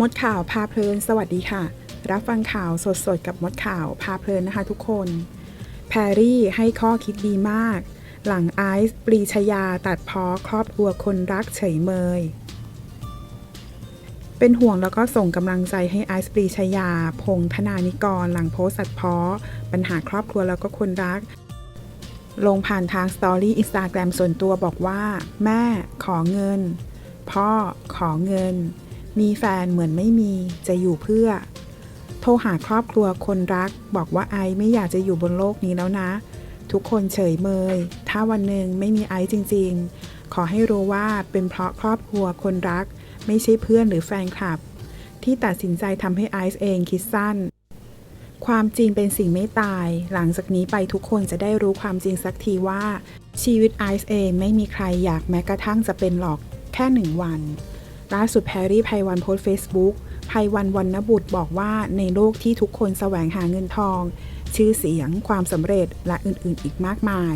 มดข่าวพาเพลิน สวัสดีค่ะ รับฟังข่าวสดๆ กับมดข่าวพาเพลินนะคะทุกคน แพรรี่ให้ข้อคิดดีมาก หลังไอซ์ปรีชยาตัดพ้อครอบครัวคนรักเฉยเมย เป็นห่วงแล้วก็ส่งกำลังใจให้ไอซ์ปรีชยา พงธนานิกร หลังโพสต์ตัดพ้อปัญหาครอบครัวแล้วก็คนรัก ลงผ่านทางสตอรี่อินสตาแกรมส่วนตัวบอกว่า แม่ขอเงิน พ่อขอเงิน มีแฟนเหมือนไม่มีจะอยู่เพื่อ โทรหาครอบครัวคนรัก บอกว่าไอซ์ไม่อยากจะอยู่บนโลกนี้แล้วนะ ทุกคนเฉยเมย ถ้าวันหนึ่งไม่มีไอซ์จริง ๆ ขอให้รู้ว่าเป็นเพราะครอบครัวคนรัก ไม่ใช่เพื่อนหรือแฟนคลับ ที่ตัดสินใจทำให้ไอซ์เองคิดสั้น ความจริงเป็นสิ่งไม่ตาย หลังจากนี้ไปทุกคนจะได้รู้ความจริงสักทีว่า ชีวิตไอซ์เองไม่มีใครอยากแม้กระทั่งจะเป็นหรอกแค่หนึ่งวัน ล่าสุดแพรรี่ไพวันโพสเฟซบุ๊กไพวันวรรณบุตรบอกว่าในโลกที่ทุกคนแสวงหาเงินทอง ชื่อเสียง ความสำเร็จและอื่นๆ อีกมากมาย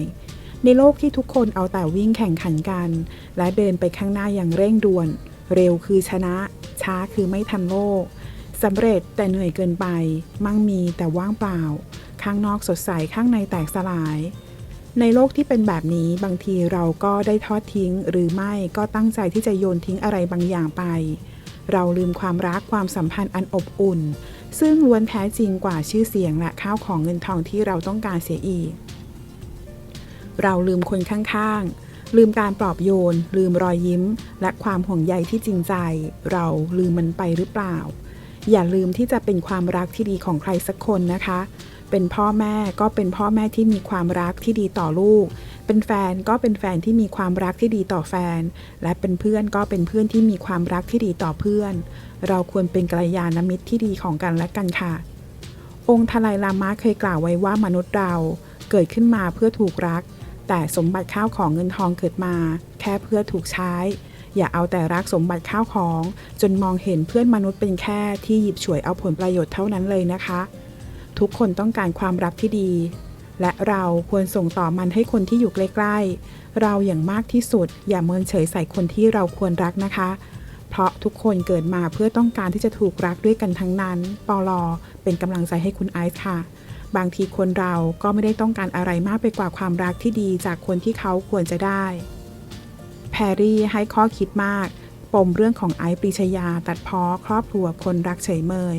ในโลกที่ทุกคนเอาแต่วิ่งแข่งขันกัน และเดินไปข้างหน้าอย่างเร่งด่วน เร็วคือชนะ ช้าคือไม่ทันโลกสำเร็จแต่เหนื่อยเกินไป มั่งมีแต่ว่างเปล่า ข้างนอกสดใสข้างในแตกสลาย ในโลกที่เป็นแบบนี้บางทีเราก็ได้ทอดทิ้ง หรือไม่ก็ตั้งใจที่จะโยนทิ้งอะไรบางอย่างไป เราลืมความรักความสัมพันธ์อันอบอุ่น ซึ่งล้วนแท้จริงกว่าชื่อเสียงและข้าวของเงินทองที่เราต้องการเสียอีก เราลืมคนข้างๆ ลืมการปลอบโยน ลืมรอยยิ้ม และความห่วงใยที่จริงใจ เราลืมมันไปหรือเปล่า อย่าลืมที่จะเป็นความรักที่ดีของใครสักคนนะคะ เป็นพ่อแม่ก็เป็นพ่อแม่ที่มีความรักที่ดีต่อลูก เป็นแฟนก็เป็นแฟนที่มีความรักที่ดีต่อแฟน และเป็นเพื่อนก็เป็นเพื่อนที่มีความรักที่ดีต่อเพื่อน เราควรเป็นกัลยาณมิตรที่ดีของกันและกันค่ะ องค์ทลายลามะเคยกล่าวไว้ว่ามนุษย์เราเกิดขึ้นมาเพื่อถูกรัก แต่สมบัติข้าวของเงินทองเกิดมา แค่เพื่อถูกใช้ อย่าเอาแต่รักสมบัติข้าวของ จนมองเห็นเพื่อนมนุษย์เป็นแค่ที่หยิบฉวยเอาผลประโยชน์เท่านั้นเลยนะคะ ทุกคนต้องการความรักที่ดี และเราควรส่งต่อมันให้คนที่อยู่ใกล้ๆ เราอย่างมากที่สุด อย่าเมินเฉยใส่คนที่เราควรรักนะคะ เพราะทุกคนเกิดมาเพื่อต้องการที่จะถูกรักด้วยกันทั้งนั้น ปอลอเป็นกำลังใจให้คุณไอซ์ค่ะ บางทีคนเราก็ไม่ได้ต้องการอะไรมากไปกว่าความรักที่ดีจากคนที่เขาควรจะได้ แพรรี่ให้ข้อคิดมาก ปมเรื่องของไอซ์ปรีชยาตัดพ้อครอบครัวคนรักเฉยเมย